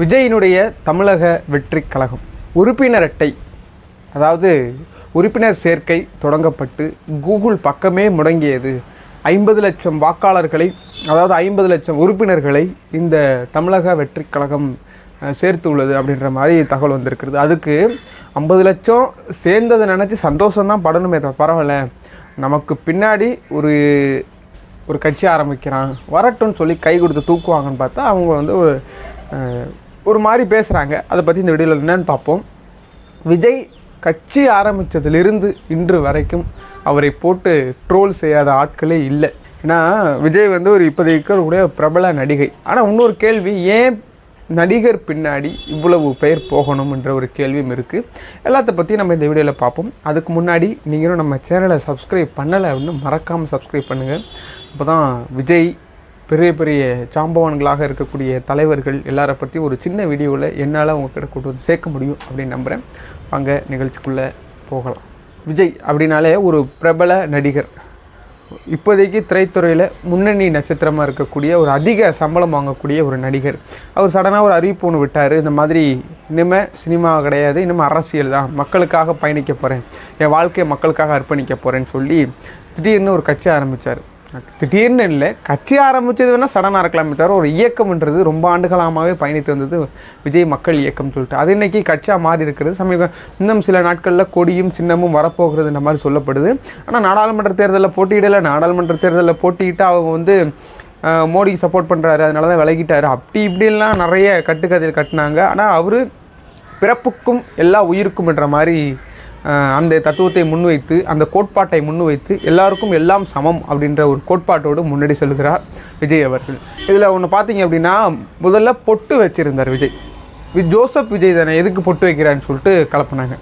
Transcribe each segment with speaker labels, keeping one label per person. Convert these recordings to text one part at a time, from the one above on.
Speaker 1: விஜயினுடைய தமிழக வெற்றி கழகம் உறுப்பினர் அட்டை அதாவது உறுப்பினர் சேர்க்கை தொடங்கப்பட்டு கூகுள் பக்கமே முடங்கியது. ஐம்பது லட்சம் வாக்காளர்களை அதாவது ஐம்பது லட்சம் உறுப்பினர்களை இந்த தமிழக வெற்றி கழகம் சேர்த்துள்ளது அப்படின்ற மாதிரி தகவல் வந்திருக்கிறது. அதுக்கு ஐம்பது லட்சம் சேர்ந்ததை நினச்சி சந்தோஷம்தான் படணுமே தவிர பரவாயில்ல. நமக்கு பின்னாடி ஒரு ஒரு கட்சி ஆரம்பிக்கிறான் வரட்டும்னு சொல்லி கை கொடுத்து தூக்குவாங்கன்னு பார்த்தா அவங்க வந்து ஒரு ஒரு மாதிரி பேசுகிறாங்க அதை பற்றி இந்த வீடியோவில் என்னென்னு பார்ப்போம் விஜய் கட்சி ஆரம்பித்ததிலிருந்து இன்று வரைக்கும் அவரை போட்டு ட்ரோல் செய்யாத ஆட்களே இல்லை. ஏன்னா விஜய் வந்து ஒரு இப்போதைக்கு இருக்கக்கூடிய பிரபல நடிகை. ஆனால் இன்னொரு கேள்வி ஏன் நடிகர் பின்னாடி இவ்வளவு பெயர் போகணும்ன்ற ஒரு கேள்வியும் இருக்குது எல்லாத்த பற்றி நம்ம இந்த வீடியோவில் பார்ப்போம் அதுக்கு முன்னாடி நீங்களும் நம்ம சேனலை சப்ஸ்கிரைப் பண்ணலை அப்படின்னு மறக்காமல் சப்ஸ்கிரைப் பண்ணுங்கள் அப்போ தான் விஜய் பெரிய பெரிய சாம்பவான்களாக இருக்கக்கூடிய தலைவர்கள் எல்லாரை பற்றி ஒரு சின்ன வீடியோவில் என்னால் உங்ககிட்ட கொண்டு வந்து சேர்க்க முடியும் அப்படின்னு நம்புகிறேன் வாங்க நிகழ்ச்சிக்குள்ளே போகலாம். விஜய் அப்படின்னாலே ஒரு பிரபல நடிகர். இப்போதைக்கு திரைத்துறையில் முன்னணி நட்சத்திரமாக இருக்கக்கூடிய ஒரு அதிக சம்பளம் வாங்கக்கூடிய ஒரு நடிகர். அவர் சடனாக ஒரு அறிவிப்பு ஒன்று விட்டார். இந்த மாதிரி இனிமேல் சினிமா கிடையாது இனிமேல் அரசியல் தான். மக்களுக்காக பயணிக்க போகிறேன் என் வாழ்க்கையை மக்களுக்காக அர்ப்பணிக்க போகிறேன்னு சொல்லி திடீர்னு ஒரு கட்சி ஆரம்பித்தார் திடீர்னு இல்லை. கட்சி ஆரம்பித்தது வேணால் சடனாக இருக்கலாமே தவிர ஒரு இயக்கம்ன்றது ரொம்ப ஆண்டுகாலமாகவே பயணித்து வந்தது விஜய் மக்கள் இயக்கம் சொல்லிட்டு. அது இன்னைக்கு கட்சியாக மாறி இருக்கிறது. சமீப இன்னும் சில நாட்களில் கொடியும் சின்னமும் வரப்போகிறது இந்த மாதிரி சொல்லப்படுது. ஆனால் நாடாளுமன்ற தேர்தலில் போட்டியிடலை. நாடாளுமன்ற தேர்தலில் போட்டியிட்டு அவங்க வந்து மோடிக்கு சப்போர்ட் பண்ணுறாரு அதனால தான் விலகிட்டாரு. அப்படி இப்படிலாம் நிறைய கட்டுக்கதையில் கட்டினாங்க. ஆனால் அவர் பிறப்புக்கும் எல்லா உயிருக்கும் என்ற மாதிரி அந்த தத்துவத்தை முன்வைத்து அந்த கோட்பாட்டை முன்வைத்து எல்லாருக்கும் எல்லாம் சமம் அப்படின்ற ஒரு கோட்பாட்டோடு முன்னாடி செல்கிறார் விஜய் அவர்கள். இதில் ஒன்று பார்த்தீங்க அப்படின்னா முதல்ல பொட்டு வச்சுருந்தார் விஜய். வி ஜோசப் விஜய் தானே எதுக்கு பொட்டு வைக்கிறான்னு சொல்லிட்டு கலப்புனாங்க.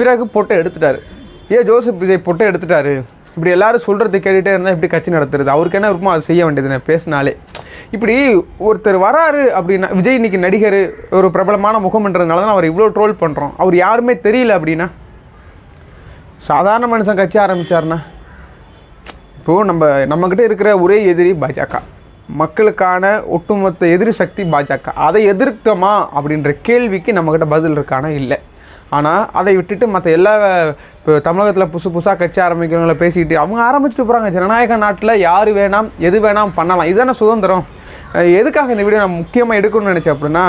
Speaker 1: பிறகு பொட்டை எடுத்துட்டார். ஏன் ஜோசப் விஜய் பொட்டை எடுத்துட்டாரு? இப்படி எல்லாரும் சொல்கிறது கேட்டுகிட்டே இருந்தால் இப்படி கட்சி நடத்துறது? அவருக்கு என்ன இருக்குமோ அது செய்ய வேண்டியது நான் பேசினாலே. இப்படி ஒருத்தர் வராரு அப்படின்னா விஜய் இன்னைக்கு நடிகர் ஒரு பிரபலமான முகம்ன்றதுனால தான் அவர் இவ்வளோ ட்ரோல் பண்ணுறோம் அவர் யாருமே தெரியல அப்படின்னா சாதாரண மனுஷன் கட்சி ஆரம்பிச்சாருன்னா இப்போது நம்ம நம்மக்கிட்ட இருக்கிற ஒரே எதிரி பாஜக. மக்களுக்கான ஒட்டுமொத்த எதிரி சக்தி பாஜக. அதை எதிர்த்தோமா அப்படின்ற கேள்விக்கு நம்மக்கிட்ட பதில் இருக்கானா? இல்லை. ஆனால் அதை விட்டுட்டு மற்ற எல்லா இப்போ தமிழகத்தில் புதுசு புதுசாக கட்சி ஆரம்பிக்கிறவங்கள பேசிக்கிட்டு அவங்க ஆரம்பிச்சுட்டு போகிறாங்க ஜனநாயக நாட்டில் யார் வேணாம் எது வேணாம் பண்ணலாம். இதுதானே சுதந்திரம். எதுக்காக இந்த வீடியோ நான் முக்கியமாக எடுக்கணும்னு நினச்சேன் அப்படின்னா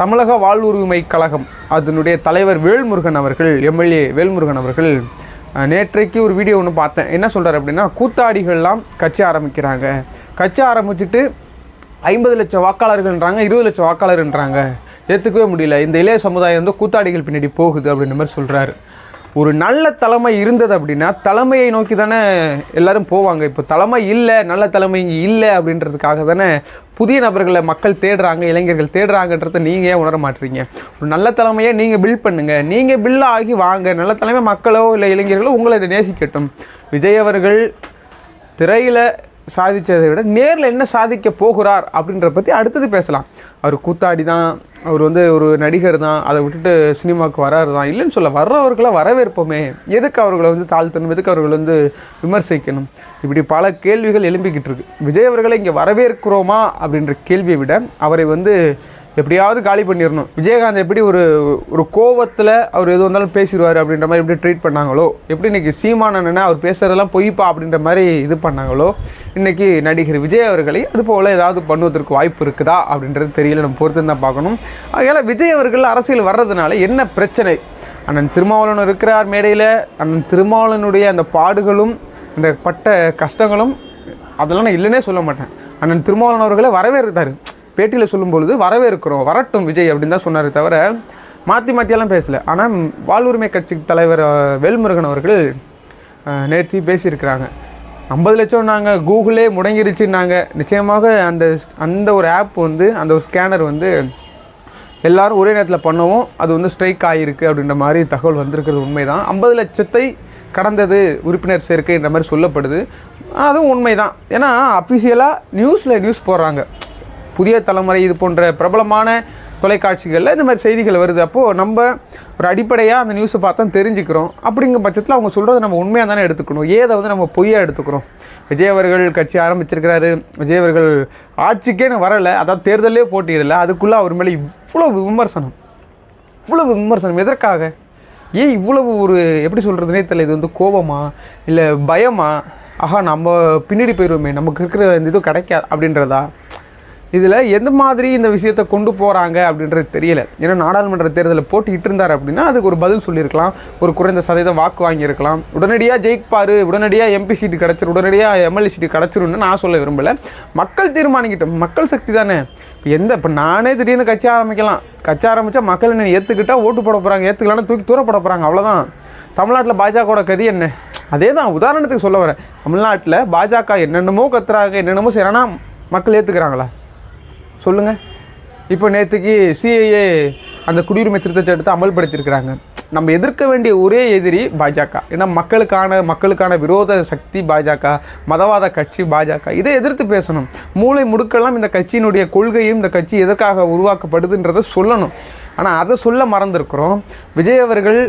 Speaker 1: தமிழக வாழ்வுரிமை கழகம் அதனுடைய தலைவர் வேல்முருகன் அவர்கள் எம்எல்ஏ வேல்முருகன் அவர்கள் நேற்றைக்கு ஒரு வீடியோ ஒன்று பார்த்தேன். என்ன சொல்கிறார் அப்படின்னா கூத்தாடிகள்லாம் கட்சி ஆரம்பிக்கிறாங்க. கட்சி ஆரம்பிச்சுட்டு ஐம்பது லட்சம் வாக்காளர்கள்ன்றாங்க இருபது லட்சம் வாக்காளர்ன்றாங்க ஏற்றுக்கவே முடியல. இந்த இளைய சமுதாயம் வந்து கூத்தாடிகள் பின்னாடி போகுது அப்படின்ற மாதிரி சொல்கிறாரு ஒரு நல்ல தலைமை இருந்தது அப்படின்னா தலைமையை நோக்கி தானே எல்லாரும் போவாங்க. இப்போ தலைமை இல்லை நல்ல தலைமை இங்கே இல்லை அப்படின்றதுக்காக தானே புதிய நபர்களை மக்கள் தேடுறாங்க இளைஞர்கள் தேடுறாங்கன்றதை நீங்கள் ஏன் உணர மாட்டீங்க? ஒரு நல்ல தலைமையை நீங்கள் பில்ட் பண்ணுங்கள் நீங்கள் பில் ஆகி வாங்க. நல்ல தலைமை மக்களோ இல்லை இளைஞர்களோ உங்களை இதை நேசிக்கட்டும். விஜய் அவர்கள் திரையில் சாதித்ததை விட நேரில் என்ன சாதிக்க போகிறார் அப்படின்ற பற்றி அடுத்தது பேசலாம். அவர் கூத்தாடி தான் அவர் வந்து ஒரு நடிகர் தான் அதை விட்டுட்டு சினிமாவுக்கு வராரு தான் இல்லைன்னு சொல்ல வர்றவர்களை வரவேற்போமே. எதுக்கு அவர்களை வந்து தாழ்த்தணும்? எதுக்கு அவர்களை வந்து விமர்சிக்கணும்? இப்படி பல கேள்விகள் எழும்பிக்கிட்டு இருக்கு. விஜய் அவர்களை இங்கே வரவேற்கிறோமா அப்படின்ற கேள்வியை விட அவரை வந்து எப்படியாவது காலி பண்ணிடணும் விஜயகாந்த் எப்படி ஒரு ஒரு கோவத்தில் அவர் எது வந்தாலும் பேசிடுவார் அப்படின்ற மாதிரி எப்படி ட்ரீட் பண்ணாங்களோ எப்படி இன்றைக்கி சீமானண்ணனை அவர் பேசுகிறதெல்லாம் பொய்ப்பா அப்படின்ற மாதிரி இது பண்ணாங்களோ இன்னைக்கு நடிகர் விஜய் அவர்களை அது போல் ஏதாவது பண்ணுவதற்கு வாய்ப்பு இருக்குதா அப்படின்றது தெரியல. நம்ம பொறுத்து தான் பார்க்கணும். அதனால் விஜய் அவர்கள் அரசியல் வர்றதுனால என்ன பிரச்சனை? அண்ணன் திருமாவளவன் இருக்கிறார் மேடையில். அண்ணன் திருமாவளவனுடைய அந்த பாடுகளும் அந்த பட்ட கஷ்டங்களும் அதெல்லாம் நான் இல்லைன்னே சொல்ல மாட்டேன். அண்ணன் திருமாவளவன் அவர்களை வரவேற்கிறாரு பேட்டியில் சொல்லும் பொழுது வரவேற்கிறோம் வரட்டும் விஜய் அப்படின்னு தான் சொன்னாரே தவிர மாற்றி மாற்றியெல்லாம் பேசலை. ஆனால் வாழ்வுரிமை கட்சி தலைவர் வேல்முருகன் அவர்கள் நேற்று பேசியிருக்கிறாங்க. ஐம்பது லட்சம் நாங்கள் கூகுளே முடங்கிருச்சுன்னாங்க. நிச்சயமாக அந்த அந்த ஒரு ஆப் வந்து அந்த ஒரு ஸ்கேனர் வந்து எல்லாரும் ஒரே நேரத்தில் பண்ணவும் அது வந்து ஸ்ட்ரைக் ஆகிருக்கு அப்படின்ற மாதிரி தகவல் வந்திருக்கிறது உண்மைதான். ஐம்பது லட்சத்தை கடந்தது உறுப்பினர் சேர்க்கைன்ற மாதிரி சொல்லப்படுது. அதுவும் உண்மைதான். ஏன்னா அஃபிஷியலாக நியூஸில் நியூஸ் போடுறாங்க. புதிய தலைமுறை இது போன்ற பிரபலமான தொலைக்காட்சிகளில் இந்த மாதிரி செய்திகள் வருது. அப்போது நம்ம ஒரு அடிப்படையாக அந்த நியூஸை பார்த்தா தெரிஞ்சுக்கிறோம். அப்படிங்கிற பட்சத்தில் அவங்க சொல்கிறத நம்ம உண்மையாக தானே எடுத்துக்கணும். ஏதை வந்து நம்ம பொய்யாக எடுத்துக்கிறோம்? விஜய் அவர்கள் கட்சி ஆரம்பிச்சிருக்கிறாரு. விஜய் அவர்கள் ஆட்சிக்கே வரலை. அதாவது தேர்தலே போட்டியிடலை. அதுக்குள்ளே அவர் மேலே இவ்வளோ விமர்சனம். இவ்வளவு விமர்சனம். எதற்காக? ஏன் இவ்வளவு ஒரு எப்படி சொல்கிறதுனே தெரியல இது வந்து கோபமா? இல்லை பயமா? ஆஹா நம்ம பின்னாடி போயிடுவோமே நமக்கு இருக்கிற இந்த இது கிடைக்காது அப்படின்றதா? இதில் எந்த மாதிரி இந்த விஷயத்தை கொண்டு போகிறாங்க அப்படின்றது தெரியல. ஏன்னா நாடாளுமன்ற தேர்தலில் போட்டிட்டு இருந்தார் அப்படின்னா அதுக்கு ஒரு பதில் சொல்லியிருக்கலாம். ஒரு குறைந்த சதவீதம் வாக்கு வாங்கியிருக்கலாம். உடனடியாக ஜெயிப்பார் உடனடியாக எம்பி சீட்டு கிடச்சிரு உடனடியாக எம்எல்ஏ சீட்டு கிடச்சிரும்னு நான் சொல்ல விரும்பலை. மக்கள் தீர்மானிக்கிட்டோம். மக்கள் சக்தி தானே. இப்போ எந்த இப்போ நானே திடீர்னு கட்சி ஆரம்பிக்கலாம். கட்சி ஆரம்பித்தா மக்கள் என்ன ஏற்றுக்கிட்டால் ஓட்டு போட போகிறாங்க ஏற்றுக்கலான்னு தூக்கி தூர போட போகிறாங்க அவ்வளோதான் தமிழ்நாட்டில் பாஜகவோட கதி என்ன? அதே தான் உதாரணத்துக்கு சொல்ல வரேன். தமிழ்நாட்டில் பாஜக என்னென்னமோ கத்துறாங்க என்னென்னமோ செய்கிறாங்கன்னா மக்கள் ஏற்றுக்கிறாங்களா சொல்லுங்கள் இப்போ நேற்றுக்கு சிஐஏ அந்த குடியுரிமை திருத்த சட்டத்தை அமல்படுத்தியிருக்கிறாங்க. நம்ம எதிர்க்க வேண்டிய ஒரே எதிரி பாஜக. ஏன்னா மக்களுக்கான மக்களுக்கான விரோத சக்தி பாஜக மதவாத கட்சி பாஜக. இதை எதிர்த்து பேசணும். மூளை முடுக்கெல்லாம் இந்த கட்சியினுடைய கொள்கையும் இந்த கட்சி எதற்காக உருவாக்கப்படுதுன்றதை சொல்லணும். ஆனால் அதை சொல்ல மறந்துருக்கிறோம். விஜய் அவர்கள்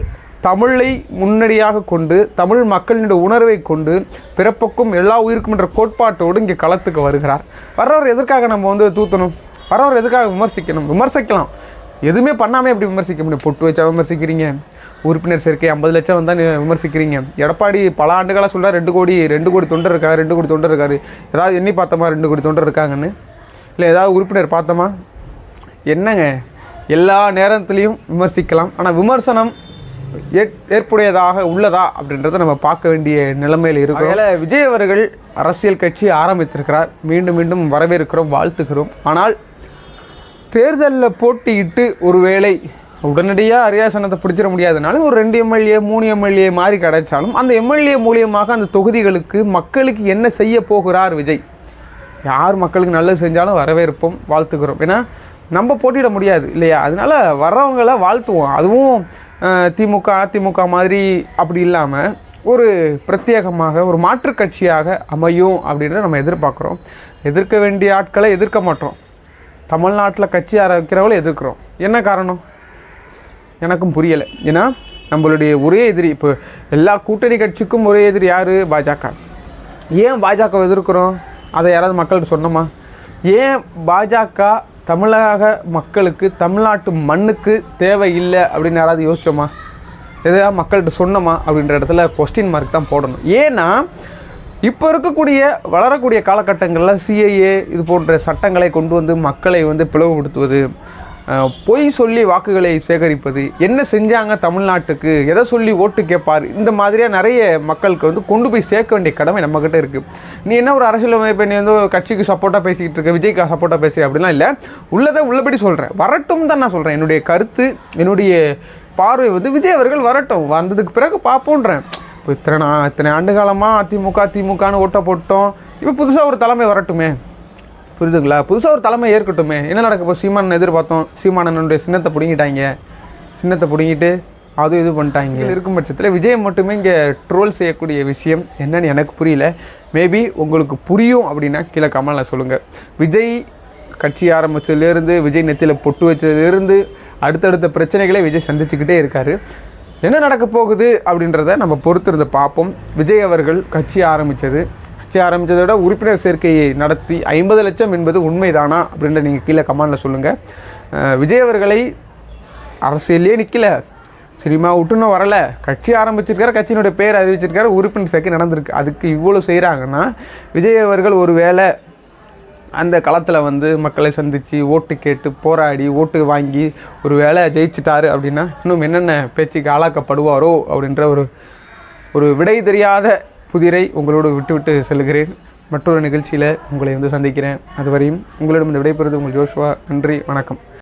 Speaker 1: தமிழை முன்னடியாக கொண்டு தமிழ் மக்களினுடைய உணர்வை கொண்டு பிறப்புக்கும் எல்லா உயிருக்கும் என்ற கோட்பாட்டோடு இங்கே களத்துக்கு வருகிறார். வர்றவர் எதற்காக நம்ம வந்து தூத்தணும்? வர்றவர் எதுக்காக விமர்சிக்கணும்? விமர்சிக்கலாம். எதுவுமே பண்ணாமல் எப்படி விமர்சிக்க முடியும்? பொட்டு வச்சா விமர்சிக்கிறீங்க. உறுப்பினர் சேர்க்கை ஐம்பது லட்சம் வந்தால் விமர்சிக்கிறீங்க. எடப்பாடி பல ஆண்டுகளாக சொல்ல ரெண்டு கோடி ரெண்டு கோடி தொண்டர் இருக்காரு ரெண்டு கோடி தொண்டர் இருக்காரு. ஏதாவது எண்ணி பார்த்தோமா ரெண்டு கோடி தொண்டர் இருக்காங்கன்னு? இல்லை ஏதாவது உறுப்பினர் பார்த்தோமா? என்னங்க? எல்லா நேரத்துலையும் விமர்சிக்கலாம். ஆனால் விமர்சனம் ஏற்புடையதாக உள்ளதா அப்படின்றத நம்ம பார்க்க வேண்டிய நிலைமையில் இருக்கும். அதில் விஜய் அவர்கள் அரசியல் கட்சி ஆரம்பித்திருக்கிறார். மீண்டும் மீண்டும் வரவேற்கிறோம் வாழ்த்துக்கிறோம் ஆனால் தேர்தலில் போட்டியிட்டு ஒருவேளை உடனடியாக அரியாசனத்தை பிடிச்சிட முடியாதனால ஒரு ரெண்டு எம்எல்ஏ மூணு எம்எல்ஏ மாதிரி கிடைச்சாலும் அந்த எம்எல்ஏ மூலியமாக அந்த தொகுதிகளுக்கு மக்களுக்கு என்ன செய்ய போகிறார் விஜய்? யார் மக்களுக்கு நல்லது செஞ்சாலும் வரவேற்போம் வாழ்த்துக்கிறோம் ஏன்னா நம்ம போட்டியிட முடியாது இல்லையா? அதனால வர்றவங்கள வாழ்த்துவோம். அதுவும் திமுக அதிமுக மாதிரி அப்படி இல்லாமல் ஒரு பிரத்யேகமாக ஒரு மாற்றுக் கட்சியாக அமையும் அப்படின்ற நம்ம எதிர்பார்க்குறோம். எதிர்க்க வேண்டிய ஆட்களை எதிர்க்க மாட்டோம். தமிழ்நாட்டில் கட்சி ஆரம்பிக்கிறவங்கள எதிர்க்கிறோம். என்ன காரணம்? எனக்கும் புரியலை. ஏன்னா நம்மளுடைய ஒரே எதிரி இப்போ எல்லா கூட்டணி கட்சிக்கும் ஒரே எதிரி யார்? பாஜக. ஏன் பாஜக எதிர்க்கிறோம்? அதை யாராவது மக்கள்கிட்ட சொன்னோமா ஏன் பாஜக தமிழக மக்களுக்கு தமிழ்நாட்டு மண்ணுக்கு தேவை இல்லை அப்படின்னு யாராவது யோசிச்சோமா? எதாவது மக்கள்கிட்ட சொன்னோமா அப்படின்ற இடத்துல கொஸ்டின் மார்க் தான் போடணும். ஏன்னா இப்போ இருக்கக்கூடிய வளரக்கூடிய காலகட்டங்களில் சிஐஏ இது போன்ற சட்டங்களை கொண்டு வந்து மக்களை வந்து பிளவுபடுத்துவது பொய் சொல்லி வாக்குகளை சேகரிப்பது என்ன செஞ்சாங்க தமிழ்நாட்டுக்கு எதை சொல்லி ஓட்டு கேட்பார் இந்த மாதிரியாக நிறைய மக்களுக்கு வந்து கொண்டு போய் சேர்க்க வேண்டிய கடமை நம்மக்கிட்ட இருக்குது நீ என்ன ஒரு அரசியலமைப்பு நீ வந்து ஒரு கட்சிக்கு சப்போர்ட்டாக பேசிக்கிட்டு இருக்க விஜய்க்கு சப்போர்ட்டாக பேசி அப்படிலாம் இல்லை. உள்ளதை உள்ளபடி சொல்கிறேன் வரட்டும் தான் நான் சொல்கிறேன் என்னுடைய கருத்து என்னுடைய பார்வை வந்து விஜய் அவர்கள் வரட்டும். வந்ததுக்கு பிறகு பார்ப்போன்றேன். இப்போ இத்தனை நான் இத்தனை ஆண்டு காலமாக அதிமுக திமுகன்னு ஓட்டை போட்டோம். இப்போ புதுசாக ஒரு தலைமை வரட்டுமே. புரியுதுங்களா? புதுசாக ஒரு தலைமை ஏற்கட்டுமே. என்ன நடக்க இப்போ சீமானன் எதிர்பார்த்தோம். சீமானனுடைய சின்னத்தை பிடுங்கிட்டாங்க. சின்னத்தை பிடுங்கிட்டு அது இது பண்ணிட்டாங்க. இருக்கும் பட்சத்தில் விஜய் மட்டுமே இங்கே ட்ரோல் செய்யக்கூடிய விஷயம் என்னன்னு எனக்கு புரியல. மேபி உங்களுக்கு புரியும் அப்படின்னா கீழே கமலில் சொல்லுங்கள் விஜய் கட்சி ஆரம்பிச்சதுலேருந்து விஜய் நெத்தியில் பொட்டு வச்சதுலேருந்து அடுத்தடுத்த பிரச்சனைகளை விஜய் சந்திச்சுக்கிட்டே இருக்காரு. என்ன நடக்க போகுது அப்படின்றத நம்ம பொறுத்திருந்து பார்ப்போம். விஜய் அவர்கள் கட்சி ஆரம்பித்தது கட்சி ஆரம்பித்ததை விட உறுப்பினர் சேர்க்கையை நடத்தி ஐம்பது லட்சம் என்பது உண்மைதானா அப்படின்ற நீங்கள் கீழே கமாண்டில் சொல்லுங்கள் விஜய் அவர்களை அரசியலே நிற்கல சினிமா விட்டுன்னு வரலை. கட்சி ஆரம்பிச்சிருக்காரு கட்சியினுடைய பேர் அறிவிச்சிருக்காரு உறுப்பினர் சேர்க்கை நடந்திருக்கு. அதுக்கு இவ்வளோ செய்கிறாங்கன்னா விஜய் அவர்கள் ஒரு வேளை அந்த களத்தில் வந்து மக்களை சந்தித்து ஓட்டு கேட்டு போராடி ஓட்டு வாங்கி ஒரு வேளை ஜெயிச்சிட்டாரு அப்படின்னா இன்னும் என்னென்ன பேச்சுக்கு ஆளாக்கப்படுவாரோ அப்படின்ற ஒரு ஒரு விடை தெரியாத புதிரை உங்களோடு விட்டுவிட்டு செல்கிறேன். மற்றொரு நிகழ்ச்சியில் உங்களை வந்து சந்திக்கிறேன். அதுவரையும் உங்களிடம் இந்த விடைபெறுவது உங்கள் ஜோஷுவா. நன்றி வணக்கம்.